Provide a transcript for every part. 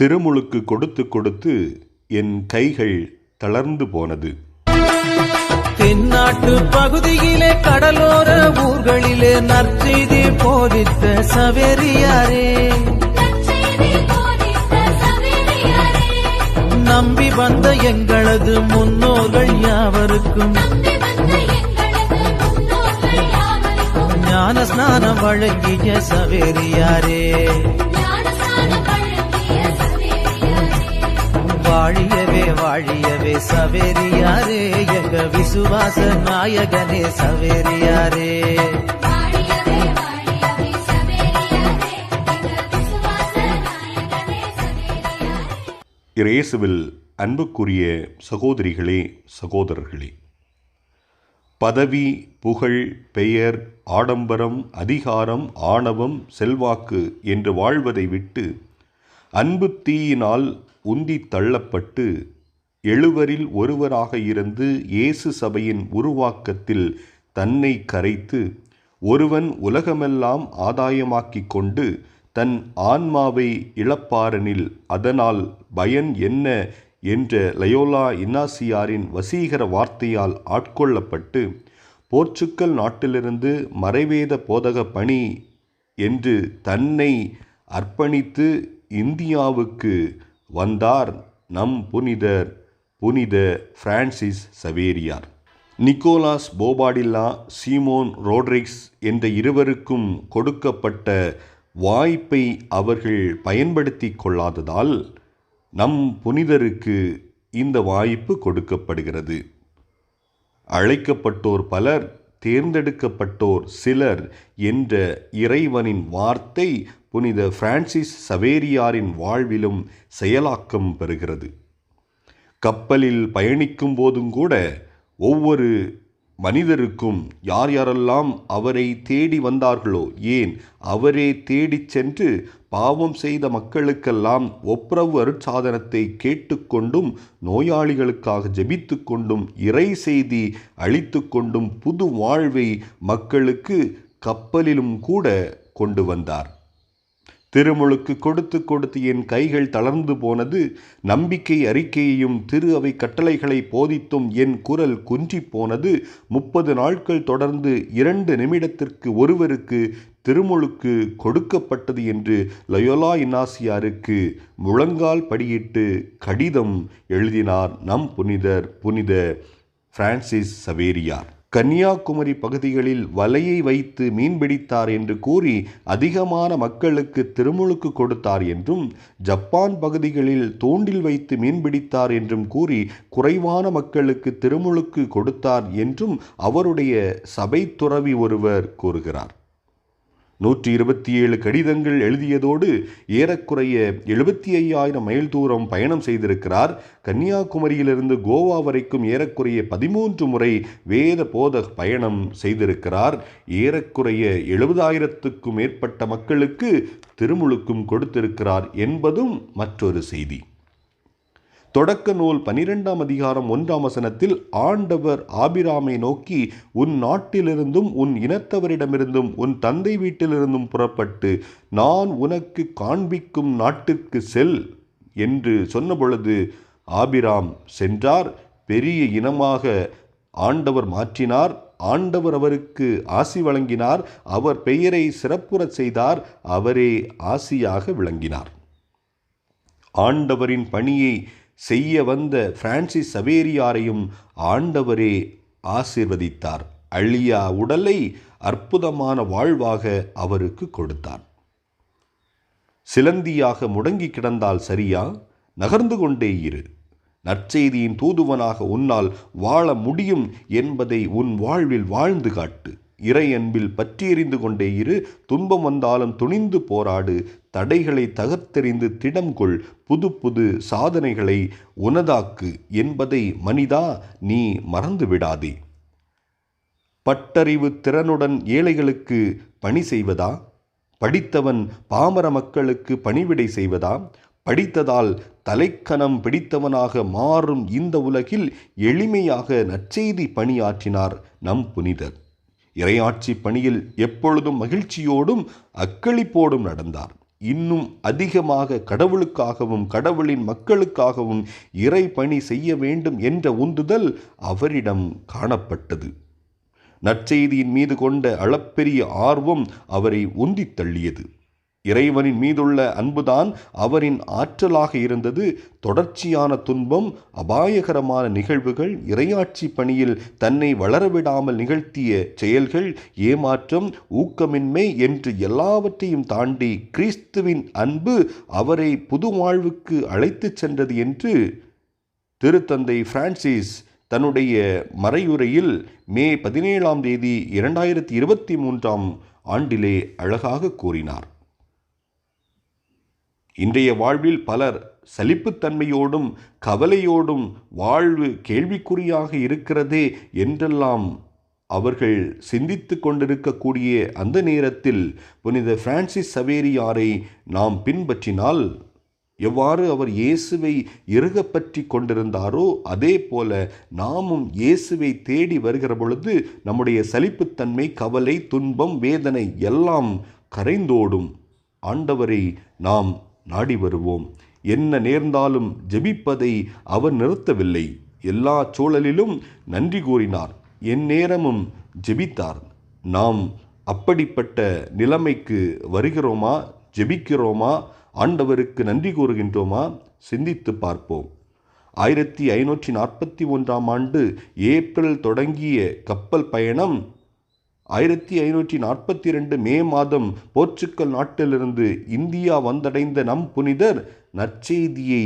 திருமுழுக்கு கொடுத்து கொடுத்து என் கைகள் தளர்ந்து போனது. தென்னாட்டு பகுதியிலே கடலோர ஊர்களிலே நற்செய்தி போதித்த சவேரியாரே. நம்பி வந்த எங்களது நம்பி வந்த எங்களது முன்னோர்கள் யாவருக்கும். ஞான ஸ்நானம் வழங்கிய சவேரியாரே. வாழியவே வாழியவே சவேரியாரே எங்க விசுவாச நாயகனே சவேரியாரே. இயேசுவில் அன்புக்குரிய சகோதரிகளே சகோதரர்களே பதவி புகழ் பெயர் ஆடம்பரம் அதிகாரம் ஆணவம் செல்வாக்கு என்று வாழ்வதை விட்டு அன்பு தீயினால் உந்தித் தள்ளப்பட்டு எழுவரில் ஒருவராக இருந்து இயேசு சபையின் உருவாக்கத்தில் தன்னை கரைத்து ஒருவன் உலகமெல்லாம் ஆதாயமாக்கிக் கொண்டு தன் ஆன்மாவை இழப்பாரனில் அதனால் பயன் என்ன என்ற லயோலா இன்னாசியாரின் வசீகர வார்த்தையால் ஆட்கொள்ளப்பட்டு போர்ச்சுக்கல் நாட்டிலிருந்து மறைவேத போதக பணி என்று தன்னை அர்ப்பணித்து இந்தியாவுக்கு வந்தார் நம் புனிதர் புனித Francis Saveriyar. Nicholas Bobadilla Simon Rodrigues என்ற இருவருக்கும் கொடுக்கப்பட்ட வாய்ப்பை அவர்கள் பயன்படுத்தி கொள்ளாததால் நம் புனிதருக்கு இந்த வாய்ப்பு கொடுக்கப்படுகிறது. அழைக்கப்பட்டோர் பலர் தேர்ந்தெடுக்கப்பட்டோர் சிலர் என்ற இறைவனின் வார்த்தை புனித பிரான்சிஸ் சவேரியாரின் வாழ்விலும் செயலாக்கம் பெறுகிறது. கப்பலில் பயணிக்கும் போதும் கூட ஒவ்வொரு மனிதருக்கும் யார் யாரெல்லாம் அவரை தேடி வந்தார்களோ ஏன் அவரே தேடிச் சென்று பாவம் செய்த மக்களுக்கெல்லாம் ஒப்புரவு அருட்சாதனத்தை கேட்டுக்கொண்டும் நோயாளிகளுக்காக ஜெபித்து கொண்டும் இறை செய்தி அளித்து கொண்டும் புது வாழ்வை மக்களுக்கு கப்பலிலும் கூட கொண்டு வந்தார். திருமுழுக்கு கொடுத்து கொடுத்து என் கைகள் தளர்ந்து போனது நம்பிக்கை அறிக்கையையும் திரு அவை கட்டளைகளை போதித்தும் என் குரல் குன்றிப் போனது. முப்பது நாட்கள் தொடர்ந்து இரண்டு நிமிடத்திற்கு ஒருவருக்கு திருமுழுக்கு கொடுக்கப்பட்டது என்று லயோலா இன்னாசியாருக்கு முழங்கால் படியிட்டு கடிதம் எழுதினார் நம் புனிதர் புனித பிரான்சிஸ் சவேரியார் கன்னியாகுமரி பகுதிகளில் வலையை வைத்து மீன்பிடித்தார் என்று கூறி அதிகமான மக்களுக்கு திருமுழுக்கு கொடுத்தார் என்றும் ஜப்பான் பகுதிகளில் தூண்டில் வைத்து மீன்பிடித்தார் என்றும் கூறி குறைவான மக்களுக்கு திருமுழுக்கு கொடுத்தார் என்றும் அவருடைய சபை துறவி ஒருவர் கூறுகிறார். நூற்றி இருபத்தி ஏழு கடிதங்கள் எழுதியதோடு ஏறக்குறைய எழுபத்தி ஐயாயிரம் மைல் தூரம் பயணம் செய்திருக்கிறார். கன்னியாகுமரியிலிருந்து கோவா வரைக்கும் ஏறக்குறைய பதிமூன்று முறை வேத போத பயணம் செய்திருக்கிறார். ஏறக்குறைய எழுபதாயிரத்துக்கும் மேற்பட்ட மக்களுக்கு திருமுழுக்கும் கொடுத்திருக்கிறார் என்பதும் மற்றொரு செய்தி. தொடக்க நூல் பனிரெண்டாம் அதிகாரம் ஒன்றாம் வசனத்தில் ஆண்டவர் ஆபிராமை நோக்கி உன் நாட்டிலிருந்தும் உன் இனத்தவரிடமிருந்தும் உன் தந்தை வீட்டிலிருந்தும் புறப்பட்டு நான் உனக்கு காண்பிக்கும் நாட்டிற்கு செல் என்று சொன்னபொழுது ஆபிராம் சென்றார். பெரிய இனமாக ஆண்டவர் மாற்றினார். ஆண்டவர் அவருக்கு ஆசி வழங்கினார். அவர் பெயரை சிறப்புறச் செய்தார். அவரே ஆசியாக விளங்கினார். ஆண்டவரின் பணியை செய்ய வந்த பிரான்சிஸ் சவேரியாரையும் ஆண்டவரே ஆசிர்வதித்தார். அழியா உடலை அற்புதமான வாழ்வாக அவருக்கு கொடுத்தார். சிலந்தியாக முடங்கி கிடந்தால் சரியா? நகர்ந்து கொண்டே இரு. நற்செய்தியின் தூதுவனாக உன்னால் வாழ முடியும் என்பதை உன் வாழ்வில் வாழ்ந்து காட்டு. இறை அன்பில் பற்றி எறிந்து கொண்டே இரு. துன்பம் வந்தாலும் துணிந்து போராடு. தடைகளை தகர்த்தெறிந்து திடம் கொள். புது புது சாதனைகளை உனதாக்கு என்பதை மனிதா நீ மறந்து விடாதே. பட்டறிவு திறனுடன் ஏழைகளுக்கு பணி செய்வதா? படித்தவன் பாமர மக்களுக்கு பணிவிடை செய்வதா? படித்ததால் தலைக்கணம் பிடித்தவனாக மாறும் இந்த உலகில் எளிமையாக நற்செய்தி பணியாற்றினார் நம் புனிதர். இறையாட்சி பணியில் எப்பொழுதும் மகிழ்ச்சியோடும் அக்களிப்போடும் நடந்தார். இன்னும் அதிகமாக கடவுளுக்காகவும் கடவுளின் மக்களுக்காகவும் இறை பணி செய்ய வேண்டும் என்ற உந்துதல் அவரிடம் காணப்பட்டது. நற்செய்தியின் மீது கொண்ட அளப்பெரிய ஆர்வம் அவரை உந்தித் தள்ளியது. இறைவனின் மீதுள்ள அன்புதான் அவரின் ஆற்றலாக இருந்தது. தொடர்ச்சியான துன்பம் அபாயகரமான நிகழ்வுகள் இரையாட்சி பணியில் தன்னை வளரவிடாமல் நிகழ்த்திய செயல்கள் ஏமாற்றம் ஊக்கமின்மை என்று எல்லாவற்றையும் தாண்டி கிறிஸ்துவின் அன்பு அவரை புது வாழ்வுக்கு அழைத்துச் சென்றது என்று திருத்தந்தை பிரான்சிஸ் தன்னுடைய மறையுரையில் மே பதினேழாம் தேதி இரண்டாயிரத்தி இருபத்தி மூன்றாம் ஆண்டிலே அழகாக கூறினார். இன்றைய வாழ்வில் பலர் சலிப்புத்தன்மையோடும் கவலையோடும் வாழ்வு கேள்விக்குறியாக இருக்கிறதே என்றெல்லாம் அவர்கள் சிந்தித்து கொண்டிருக்கக்கூடிய அந்த நேரத்தில் புனித பிரான்சிஸ் சவேரியாரை நாம் பின்பற்றினால் எவ்வாறு அவர் இயேசுவை இறுக பற்றி கொண்டிருந்தாரோ அதே போல நாமும் இயேசுவை தேடி வருகிற பொழுது நம்முடைய சலிப்புத்தன்மை கவலை துன்பம் வேதனை எல்லாம் கரைந்தோடும். ஆண்டவரை நாம் நாடி வருவோம். என்ன நேர்ந்தாலும் ஜெபிப்பதை அவர் நிறுத்தவில்லை. எல்லா சூழலிலும் நன்றி கூறினார். என் நேரமும் ஜெபித்தார். நாம் அப்படிப்பட்ட நிலைமைக்கு வருகிறோமா? ஜெபிக்கிறோமா? ஆண்டவருக்கு நன்றி கூறுகின்றோமா? சிந்தித்து பார்ப்போம். ஆயிரத்தி ஐநூற்றி நாற்பத்தி ஒன்றாம் ஆண்டு ஏப்ரல் தொடங்கிய கப்பல் பயணம் ஆயிரத்தி ஐநூற்றி நாற்பத்தி ரெண்டு மே மாதம் போர்ச்சுக்கல் நாட்டிலிருந்து இந்தியா வந்தடைந்த நம் புனிதர் நற்செய்தியை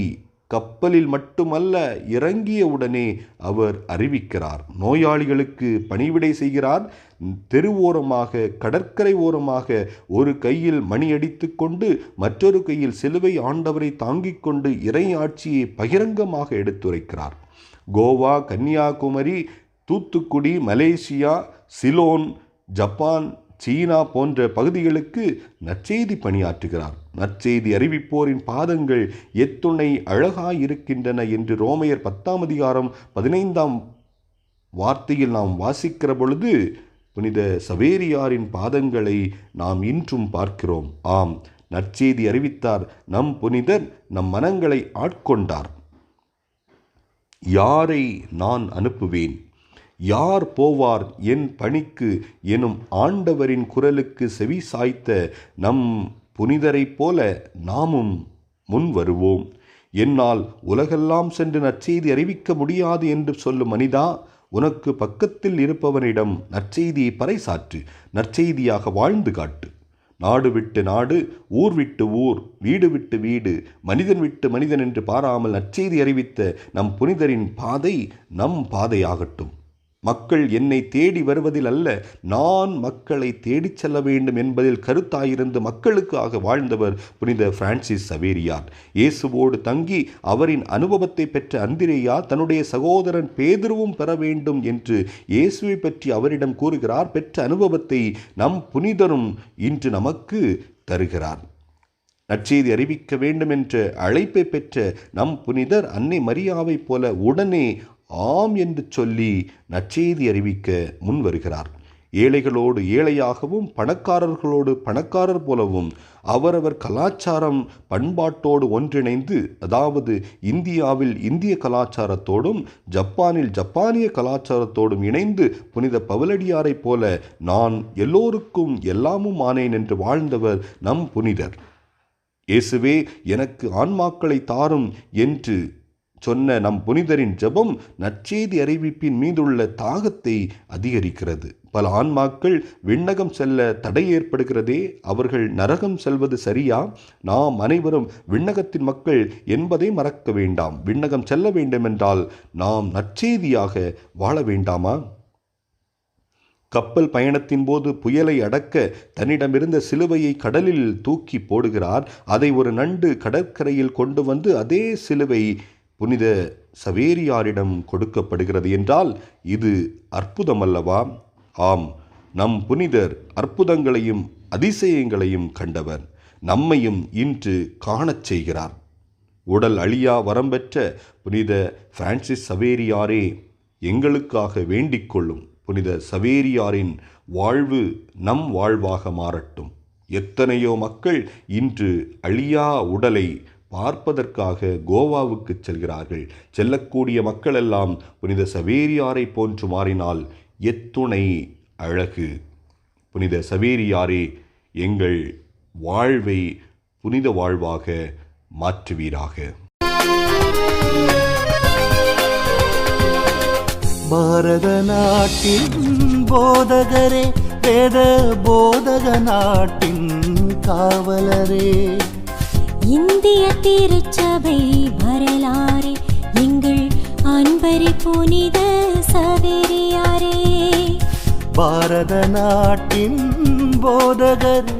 கப்பலில் மட்டுமல்ல இறங்கிய உடனே அவர் அறிவிக்கிறார். நோயாளிகளுக்கு பணிவிடை செய்கிறார். தெருவோரமாக கடற்கரை ஓரமாக ஒரு கையில் மணி அடித்துக்கொண்டு மற்றொரு கையில் சிலுவை ஆண்டவரை தாங்கிக் கொண்டு இறை ஆட்சியை பகிரங்கமாக எடுத்துரைக்கிறார். Goa Kanyakumari Thoothukudi Malaysia Ceylon Japan சீனா போன்ற பகுதிகளுக்கு நற்செய்தி பணியாற்றுகிறார். நற்செய்தி அறிவிப்போரின் பாதங்கள் எத்துணை அழகாயிருக்கின்றன என்று ரோமையர் பத்தாம் அதிகாரம் பதினைந்தாம் வார்த்தையில் நாம் வாசிக்கிற பொழுது புனித சவேரியாரின் பாதங்களை நாம் இன்றும் பார்க்கிறோம். ஆம் நற்செய்தி அறிவித்தார். நம் புனிதர் நம் மனங்களை ஆட்கொண்டார். யாரை நான் அனுப்புவேன்? யார் போவார் என் பணிக்கு எனும் ஆண்டவரின் குரலுக்கு செவி சாய்த்த நம் புனிதரைப் போல நாமும் முன் வருவோம். என்னால் உலகெல்லாம் சென்று நற்செய்தி அறிவிக்க முடியாது என்று சொல்லும் மனிதா உனக்கு பக்கத்தில் இருப்பவனிடம் நற்செய்தியை பறைசாற்று நற்செய்தியாக வாழ்ந்து காட்டு. நாடு விட்டு நாடு ஊர் விட்டு ஊர் வீடு விட்டு வீடு மனிதன் விட்டு மனிதன் என்று பாராமல் நற்செய்தி அறிவித்த நம் புனிதரின் பாதை நம் பாதையாகட்டும். மக்கள் என்னை தேடி வருவதில் அல்ல நான் மக்களை தேடிச் செல்ல வேண்டும் என்பதில் கருத்தாயிருந்து மக்களுக்காக வாழ்ந்தவர் புனித பிரான்சிஸ் சவேரியார். இயேசுவோடு தங்கி அவரின் அனுபவத்தை பெற்ற அந்திரேயா தன்னுடைய சகோதரன் பேதுருவும் பெற வேண்டும் என்று இயேசுவை பற்றி அவரிடம் கூறுகிறார். பெற்ற அனுபவத்தை நம் புனிதரும் இன்று நமக்கு தருகிறார். நற்செய்தி அறிவிக்க வேண்டும் என்ற அழைப்பை பெற்ற நம் புனிதர் அன்னை மரியாவைப் போல உடனே ஆம் என்று சொல்லி நற்செய்தி அறிவிக்க முன் வருகிறார் ஏழைகளோடு ஏழையாகவும் பணக்காரர்களோடு பணக்காரர் போலவும் அவரவர் கலாச்சாரம் பண்பாட்டோடு ஒன்றிணைந்து அதாவது இந்தியாவில் இந்திய கலாச்சாரத்தோடும் ஜப்பானில் ஜப்பானிய கலாச்சாரத்தோடும் இணைந்து புனித பவலடியாரைப் போல நான் எல்லோருக்கும் எல்லாமும் ஆனேன் என்று வாழ்ந்தவர் நம் புனிதர். இயேசுவே எனக்கு ஆன்மாக்களை தாரும் என்று சொன்ன நம் புனிதரின் ஜெபம் நற்செய்தி அறிவிப்பின் மீதுள்ள தாகத்தை அதிகரிக்கிறது. பல ஆன்மாக்கள் விண்ணகம் செல்ல தடை ஏற்படுகிறதே அவர்கள் நரகம் செல்வது சரியா? நாம் அனைவரும் விண்ணகத்தின் மக்கள் என்பதை மறக்க வேண்டாம். விண்ணகம் செல்ல வேண்டுமென்றால் நாம் நற்செய்தியாக வாழ வேண்டாமா? கப்பல் பயணத்தின் போது புயலை அடக்க தன்னிடமிருந்த சிலுவையை கடலில் தூக்கி போடுகிறார். அதை ஒரு நண்டு கடற்கரையில் கொண்டு வந்து அதே சிலுவை புனித சவேரியாரிடம் கொடுக்கப்படுகிறது என்றால் இது அற்புதமல்லவா? ஆம் நம் புனிதர் அற்புதங்களையும் அதிசயங்களையும் கண்டவர். நம்மையும் இன்று காணச் செய்கிறார். உடல் அழியா வரம்பெற்ற புனித பிரான்சிஸ் சவேரியாரே எங்களுக்காக வேண்டிக் கொள்ளும் புனித சவேரியாரின் வாழ்வு நம் வாழ்வாக மாறட்டும். எத்தனையோ மக்கள் இன்று அழியா உடலை பார்ப்பதற்காக கோவாவுக்கு செல்கிறார்கள். செல்லக்கூடிய மக்களெல்லாம் புனித சவேரியாரை போன்று மாறினால் எத்துணை அழகு. புனித சவேரியாரே எங்கள் வாழ்வை புனித வாழ்வாக மாற்றுவீராக. பாரத நாட்டின் போதகரே வேத போதக நாட்டின் காவலரே. இந்திய திருச்சபை வரலாறு எங்கள் அன்பரி புனித சவேரியாரே பாரத நாட்டின் போதகர்